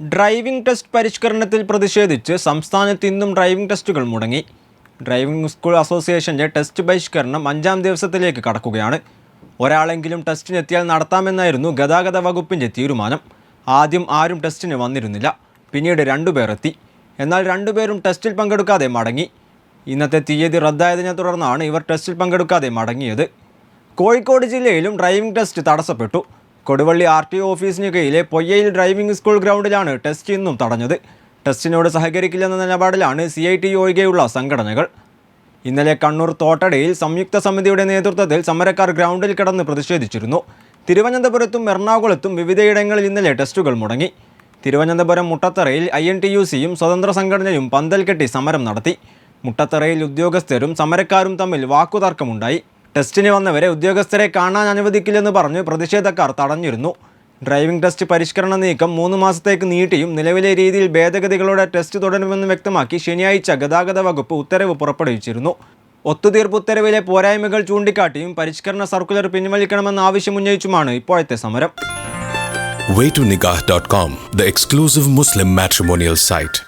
Driving test പരിഷ്കരണത്തിൽ പ്രതിഷേധിച്ച് സംസ്ഥാനത്ത് ഇന്നും ഡ്രൈവിംഗ് ടെസ്റ്റുകൾ മുടങ്ങി. ഡ്രൈവിംഗ് സ്കൂൾ അസോസിയേഷന്റെ ടെസ്റ്റ് ബഹിഷ്കരണം അഞ്ചാം ദിവസത്തിലേക്ക് കടക്കുകയാണ്. ഒരാളെങ്കിലും ടെസ്റ്റിനെത്തിയാൽ നടത്താമെന്നായിരുന്നു ഗതാഗത വകുപ്പിന്റെ തീരുമാനം. ആദ്യം ആരും ടെസ്റ്റിന് വന്നിരുന്നില്ല. പിന്നീട് രണ്ടുപേർ എത്തി. എന്നാൽ രണ്ടുപേരും ടെസ്റ്റിൽ പങ്കെടുക്കാതെ മടങ്ങി. ഇന്നത്തെ തീയതി റദ്ദായതിനെ തുടർന്നാണ് ഇവർ ടെസ്റ്റിൽ പങ്കെടുക്കാതെ മടങ്ങിയത്. കോഴിക്കോട് ജില്ലയിലും ഡ്രൈവിംഗ് ടെസ്റ്റ് തടസ്സപ്പെട്ടു. കൊടുവള്ളി ആർ ടി ഓഫീസിന് കീഴിലെ പൊയ്യയിൽ ഡ്രൈവിംഗ് സ്കൂൾ ഗ്രൗണ്ടിലാണ് ടെസ്റ്റ് ഇന്നും തടഞ്ഞത്. ടെസ്റ്റിനോട് സഹകരിക്കില്ലെന്ന നിലപാടിലാണ് സി ഐ ടി ഒഴികെയുള്ള സംഘടനകൾ. ഇന്നലെ കണ്ണൂർ തോട്ടടയിൽ സംയുക്ത സമിതിയുടെ നേതൃത്വത്തിൽ സമരക്കാർ ഗ്രൗണ്ടിൽ കിടന്ന് പ്രതിഷേധിച്ചിരുന്നു. തിരുവനന്തപുരത്തും എറണാകുളത്തും വിവിധയിടങ്ങളിൽ ഇന്നലെ ടെസ്റ്റുകൾ മുടങ്ങി. തിരുവനന്തപുരം മുട്ടത്തറയിൽ ഐ എൻ ടി യു സിയും സ്വതന്ത്ര സംഘടനയും പന്തൽ കെട്ടി സമരം നടത്തി. മുട്ടത്തറയിൽ ഉദ്യോഗസ്ഥരും സമരക്കാരും തമ്മിൽ വാക്കുതർക്കമുണ്ടായി. ടെസ്റ്റിന് വന്നവരെ ഉദ്യോഗസ്ഥരെ കാണാൻ അനുവദിക്കില്ലെന്ന് പറഞ്ഞ് പ്രതിഷേധക്കാർ തടഞ്ഞിരുന്നു. ഡ്രൈവിംഗ് ടെസ്റ്റ് പരിഷ്കരണ നീക്കം മൂന്ന് മാസത്തേക്ക് നീട്ടിയും നിലവിലെ രീതിയിൽ ഭേദഗതികളോടെ ടെസ്റ്റ് തുടരുമെന്ന് വ്യക്തമാക്കി ശനിയാഴ്ച ഗതാഗത വകുപ്പ് ഉത്തരവ് പുറപ്പെടുവിച്ചിരുന്നു. ഒത്തുതീർപ്പ് ഉത്തരവിലെ പോരായ്മകൾ ചൂണ്ടിക്കാട്ടിയും പരിഷ്കരണ സർക്കുലർ പിൻവലിക്കണമെന്ന ആവശ്യമുന്നയിച്ചുമാണ് ഇപ്പോഴത്തെ സമരം. The exclusive Muslim matrimonial site.